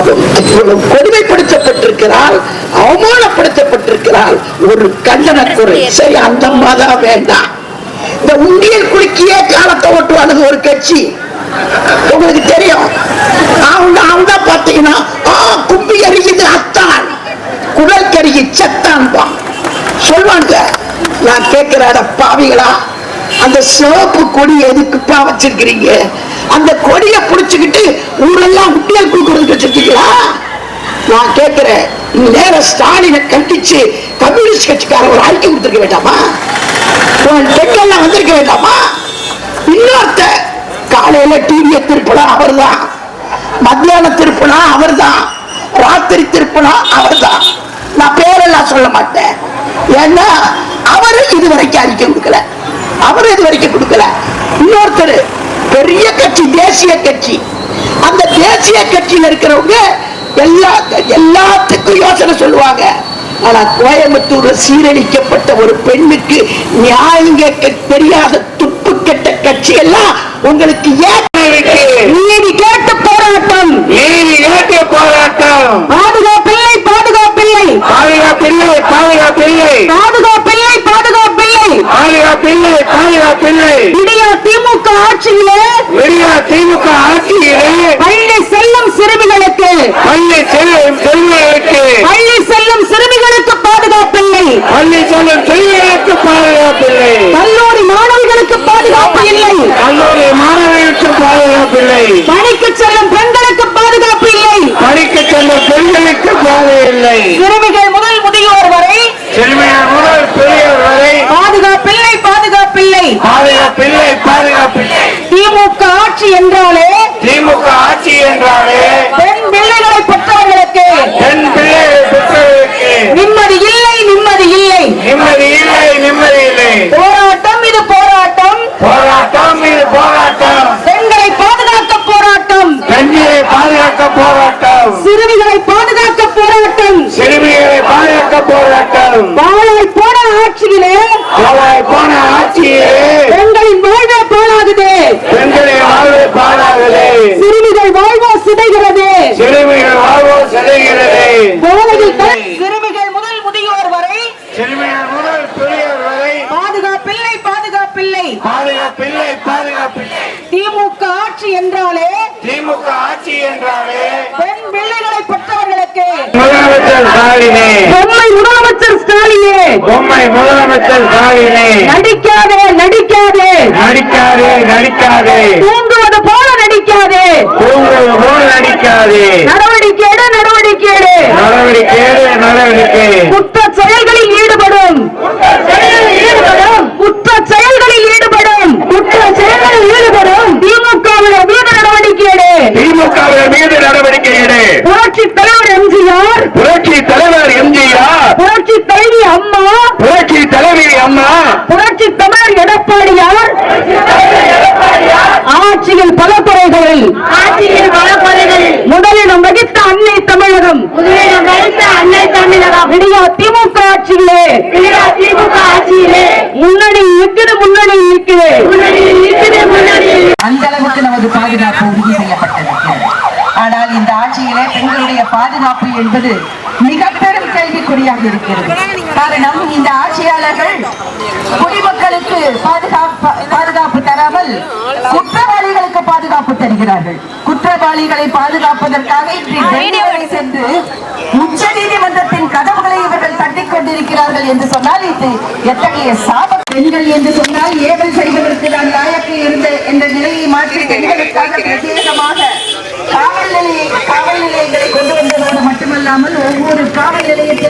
அவன் இவ்வளவு கொடுமைப்படுத்தப்பட்டிருக்கிறாள் அவமானப்படுத்தப்பட்டிருக்கிறாள். ஒரு கண்டன குரல் சரி அந்த அம்மா தான் வேண்டாம். இந்த உண்டியல் குலுக்கியே காலத்தை ஓட்டுவானுங்க ஒரு கட்சி. உங்களுக்கு தெரியும். அவங்க அவங்க பாத்தீங்கன்னா ஆ கும்பி எறியுது அத்தான். குடல் கருகி செத்தான் சொல்லுவாங்க நான் கேட்கிற பாவிகளா? சிவப்பு கொடி எதுக்குப்பா வச்சிருக்கிறீங்க? அந்த கொடியை புடிச்சுக்கிட்டு ஊரெல்லாம் உட்டியால் குடுக்கறதுக்கு வச்சிருக்கீங்களா? நான் கேட்கிறேன் நேர ஸ்டாலினை கண்டிச்சு கம்யூனிஸ்ட் கட்சிக்கார ஒரு அறிக்கை கொடுத்துருக்க வேண்டாமா? உன் பெண்கள்லாம் வந்திருக்க வேண்டாமா? இன்னொருத்த காலையில டிவியை திருப்பினா அவர்தான். மத்தியானம் திருப்பினா அவர்தான். ராத்திரி திருப்பினா அவர்தான். நான் பேரெல்லாம் சொல்ல மாட்டேன். ஏன்னா அவரு இதுவரைக்கும் அறிக்கை கொடுக்கல. அவர் இது வரைக்கும் கொடுக்கல? இன்னொருத்தர். பெரிய கட்சி தேசிய கட்சி. அந்த தேசிய கட்சியில இருக்கிறவங்க எல்லா எல்லாத்துக்கும் யோசனை சொல்லுவாங்க. ஆனா கோயம்புத்தூர்ல சீரழிக்கப்பட்ட ஒரு பெண்ணுக்கு நியாயங்க தெரியாத துப்பு கெட்ட கட்சி எல்லாம் உங்களுக்கு ஏன் செல்லும் பெண்களுக்கு பாதை இல்லை சிறுமிகள் முதல் முதியோர் வரை செல்மையார் முதல் பெரியவர் வரை பாதுகாப்பில்லை பாதுகாப்பில்லை. பாதுகாப்பில்லை பாதுகாப்பில்லை திமுக ஆட்சி என்றாலே திமுக ஆட்சி என்றாலே பெண் பிள்ளைகளை பெற்றவர்களுக்கு பெண் பிள்ளைகளை பெற்றவர்களுக்கு நிம்மதி இல்லை நிம்மதி இல்லை நிம்மதி இல்லை நிம்மதி இல்லை போராட்டம் இது போராட்டம் போராட்டம் இது போராட்டம் பெண்களை பாதுகாக்க போராட்டம் பெண்களை பாதுகாக்க போராட்டம் சிறுமிகளை பாதுகாக்க போராட்டம் சிறுமிகளை பாதுகாக்க போராட்டம். வாழாய் போன ஆட்சியிலே பாலாய் போன ஆட்சியே பெண்களின் வாழ்வே பாழாகுது. பெண்களை வாழ்வு பாடாதே சிறுமிகள் வாழ்வோ சிதைகிறது. சிறுமிகள் வாழ்வோ சிதைகிறது. போதையில் சிறுமிகள் முதல் முதியோர் வரை சிறுமிகள் முதல் வரை பாதுகாப்பில்லை பாதுகாப்பில்லை. பாதுகாப்பில்லை பாதுகாப்பில்லை. திமுக ஆட்சி என்றாலே திமுக ஆட்சி என்றாலே பெண் ஸ்டாலினே. பொம்மை முதலமைச்சர் ஸ்டாலினே. பொம்மை முதலமைச்சர் ஸ்டாலினே. நடிக்காதே நடிக்காதே. நடிக்காதே நடிக்காதே. தூங்குவது போல நடிக்காதே. தூங்குவது போல் நடிக்காதே. நடவடிக்கை எடு நடவடிக்கை எடு நடவடிக்கை. எடு, நடவடிக்கை குற்ற செயல்களில் ஈடுபடும். குற்ற செயல்களில் ஈடுபடும். குற்ற செயல்களில் ஈடுபடும். திமுகவினர் மீது நடவடிக்கை எடு திமுகவினர் மீது நடவடிக்கை எடு புரட்சி தலைவர் எம்ஜிஆர் புரட்சி தலைவர் எம்ஜிஆர் புரட்சி தலைவி அம்மா. புரட்சி தலைவி அம்மா. புரட்சி தமிழர் எடப்பாடியார். ஆட்சியில் பல துறைகளில். ஆட்சியில் பல கொலைகளில் முதலிடம் வகித்த அன்னை தமிழகம். முதலிடம் வகித்த அன்னை தமிழகம். விடியா திமுக ஆட்சியிலே. திமுக ஆட்சியிலே. முன்னணி நிற்குது முன்னணி இருக்குது அந்த அளவுக்கு நமது பாதுகாப்பு உறுதி செய்யப்பட்டிருக்கிறது ஆனால் இந்த ஆட்சியிலே பெண்களுடைய பாதுகாப்பு என்பது மிக பெரும் கேள்விக்குறியாக இருக்கிறது. காரணம் இந்த ஆட்சியாளர்கள் குடிமக்களுக்கு பாதுகாப்பு பாதுகாப்பு தராமல் குற்றவாளிகளுக்கு பாதுகாப்பு தருகிறார்கள். குற்றவாளிகளை பாதுகாப்பதற்காக இன்று சென்று உச்ச நீதிமன்றத்தின் கதவுகளை இவர்கள் தட்டிக் கொண்டிருக்கிறார்கள் என்று சொன்னால் இது எத்தகைய சாப பெண்கள் என்று சொன்னால் ஏவல் செய்வதற்கு தான் லாயக்கு இருந்த என்ற நிலையை மாற்றி பெண்களுக்காக பிரத்யேகமாக காவல் நிலைய காவல் நிலையங்களை கொண்டு வந்ததோடு மட்டுமல்லாமல் ஒவ்வொரு காவல் நிலையத்திலும்